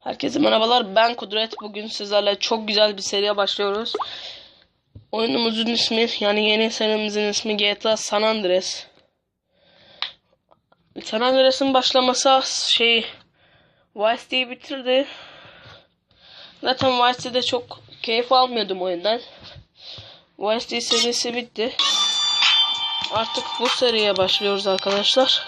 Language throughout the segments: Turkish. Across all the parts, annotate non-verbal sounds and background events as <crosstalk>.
Herkese merhabalar. Ben Kudret. Bugün sizlerle çok güzel bir seriye başlıyoruz. Oyunumuzun ismi yani yeni serimizin ismi GTA San Andreas. San Andreas'ın başlaması şey Vice City'yi bitirdi. Zaten Vice City'de çok keyif almıyordum oyundan. City serisi bitti. Artık bu seriye başlıyoruz arkadaşlar.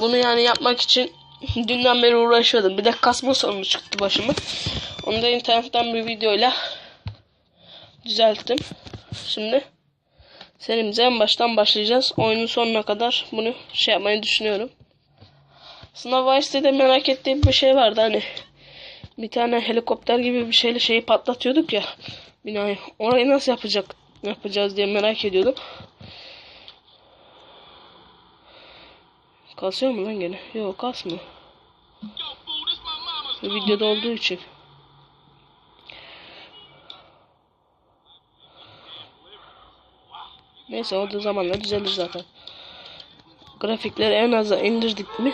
Bunu yani yapmak için <laughs> dünden beri uğraşıyordum. Bir de kasma sorunu çıktı başıma. Onu da internetten bir videoyla düzelttim. Şimdi serimize en baştan başlayacağız. Oyunun sonuna kadar bunu şey yapmayı düşünüyorum. Aslında Vice City'de merak ettiğim bir şey vardı hani. Bir tane helikopter gibi bir şeyle şeyi patlatıyorduk ya. Binayı. Orayı nasıl yapacak yapacağız diye merak ediyordum. Kasıyor mu lan gene? Yok kasmıyor. Videoda olduğu için. Neyse o da zamanla düzelir zaten. Grafikleri en aza indirdik mi?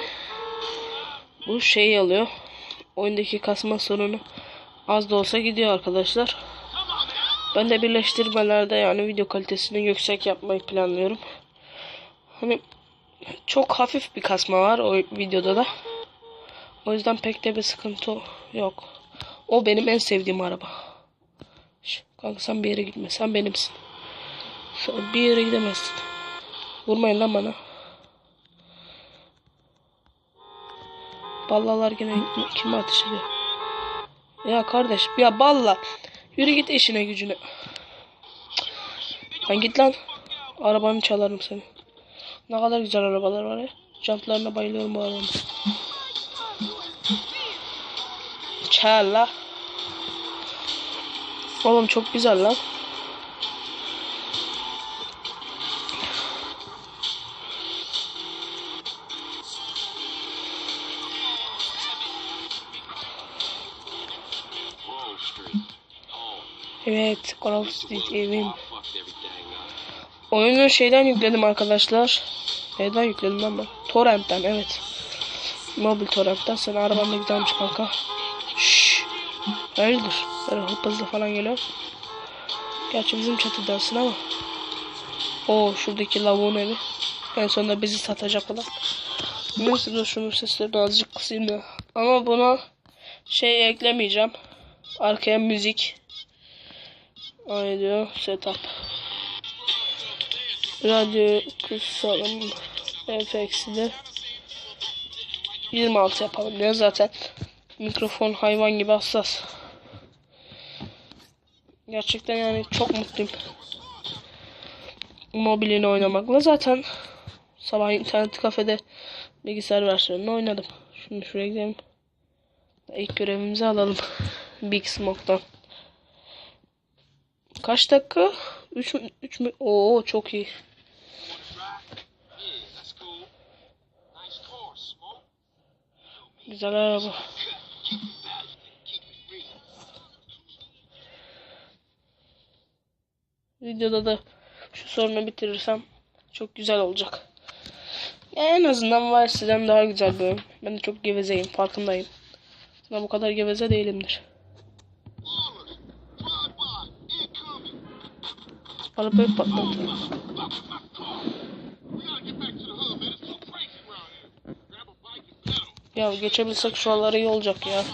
Bu şeyi alıyor. Oyundaki kasma sorunu az da olsa gidiyor arkadaşlar. Ben de birleştirmelerde yani video kalitesini yüksek yapmayı planlıyorum. Hani çok hafif bir kasma var o videoda da. O yüzden pek de bir sıkıntı yok. O benim en sevdiğim araba. Şş, kanka sen bir yere gitme. Sen benimsin. Sen bir yere gidemezsin. Vurmayın lan bana. Ballalar gene kime ateş ediyor? Ya kardeş ya balla. Yürü git işine gücüne. Lan git lan. Arabanı çalarım seni. Ne kadar güzel arabalar var ya. Jantlarına bayılıyorum bu arabanın. Çal la. Oğlum çok güzel lan. Evet, Call of Duty evim. Oyunu şeyden yükledim arkadaşlar. Neden yükledim ben? Torrent'ten evet. Mobil torrentten. Sen araban da güzelmiş kanka. Şşş. Hayırdır? Böyle hıp hızlı falan geliyor. Gerçi bizim çatıdasın ama. O şuradaki lavuğun evi. En sonunda bizi satacak olan. Neyse dur şunun seslerini azıcık kısayım da. Ama buna şey eklemeyeceğim. Arkaya müzik. Audio setup. Radyo kısalım. FX'i de 26 yapalım ya zaten. Mikrofon hayvan gibi hassas. Gerçekten yani çok mutluyum. Mobilini oynamakla zaten sabah internet kafede bilgisayar versiyonunu oynadım. Şimdi şuraya gidelim. İlk görevimizi alalım. Big Smoke'dan. Kaç dakika? 3 3 mü? Oo çok iyi. Güzel araba. Videoda da şu sorunu bitirirsem çok güzel olacak. Ya en azından var sizden daha güzel oyun. Ben de çok gevezeyim farkındayım. Ama bu kadar geveze değilimdir. Arabayı patlattı. Ya geçebilsek şu anlar iyi olacak ya.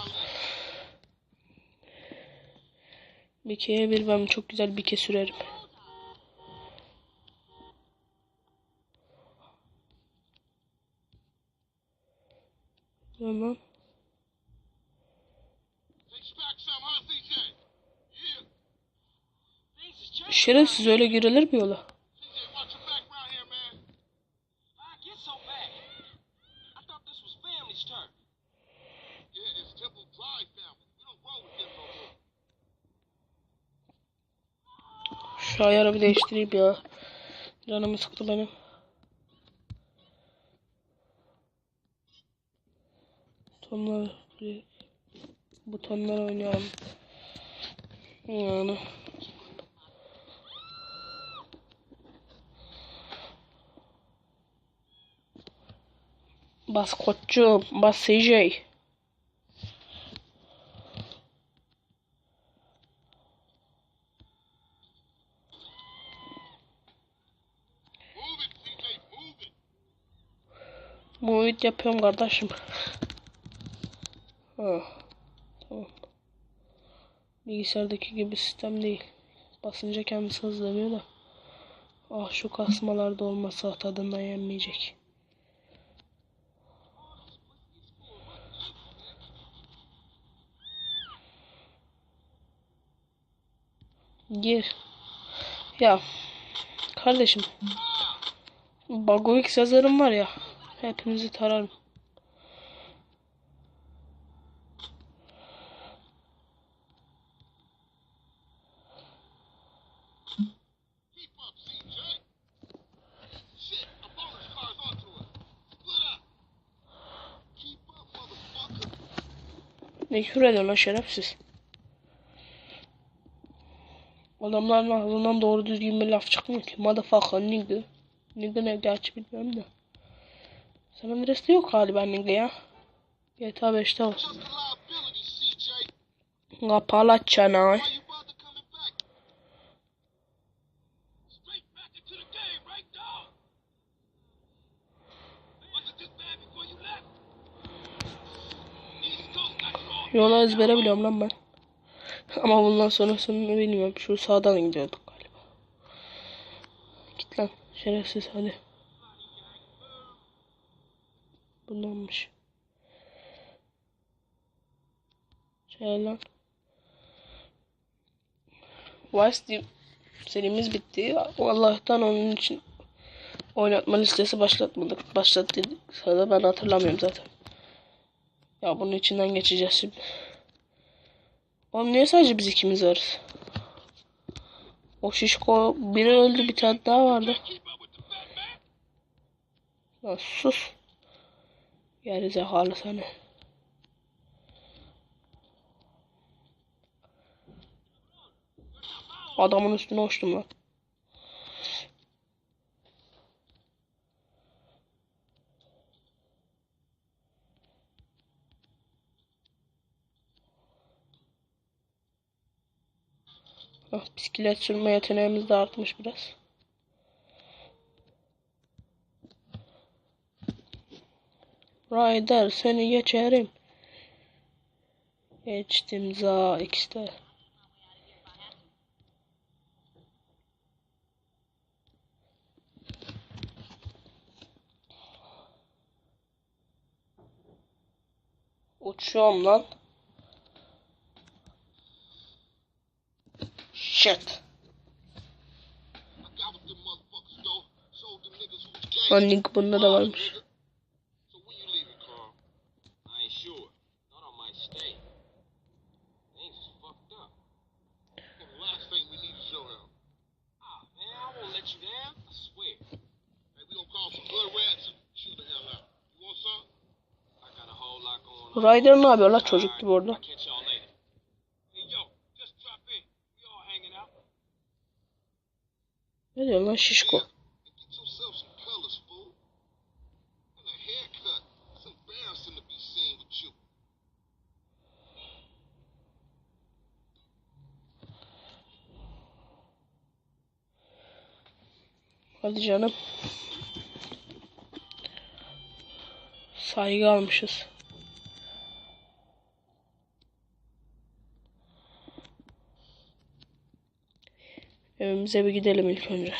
Bike'ye bir ben çok güzel bike sürerim. Roll with them no more. Şu ayarı bir değiştireyim ya. Canımı sıktı benim. Butonlar butonlar oynayalım. Yani Bas koçum. Bas CJ. Muhit yapıyorum kardeşim. Tamam. Bilgisayardaki gibi sistem değil. Basınca kendisi hızlanıyor da. Ah şu kasmalarda olmasa tadından yenmeyecek. Gir. Ya kardeşim Bagoix yazarım var ya. Hepinizi tararım. Ne küfür ediyorsun lan şerefsiz. Adamların ağzından doğru düzgün bir laf çıkmıyor ki. Motherfucker nigga. Nigga ne gerçi bilmiyorum da. San Andreas'ta yok galiba nigga ya. GTA 5'te var. Just a liability, CJ. Kapalı all Yola ezbere biliyorum lan ben. Ama bundan sonrasını bilmiyorum. Şu sağdan gidiyorduk galiba. Git lan şerefsiz hadi. Bundanmış. Şey lan. Vice serimiz bitti. Allah'tan onun için oynatma listesi başlatmadık. Başlattıysa da ben hatırlamıyorum zaten. Ya bunun içinden geçeceğiz şimdi. Oğlum niye sadece biz ikimiz varız? O şişko biri öldü bir tane daha vardı. Lan sus. Geri zekalı seni. Adamın üstüne uçtum lan. Bisiklet sürme yeteneğimiz de artmış biraz. Ryder seni geçerim. Geçtim za X'te. Uçuyorum lan. Lan gangsters. link bunda da varmış. Ryder ne yapıyor la çocuk gibi orada? Be seen with you. Hadi canım. Saygı almışız. Evimize bir gidelim ilk önce.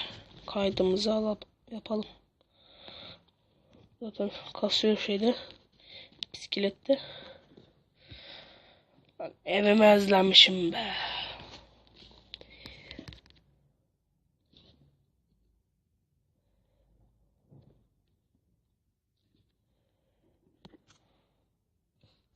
Kaydımızı alalım, yapalım. Zaten kasıyor şeyde. Bisiklette. Lan Evimi özlemişim be.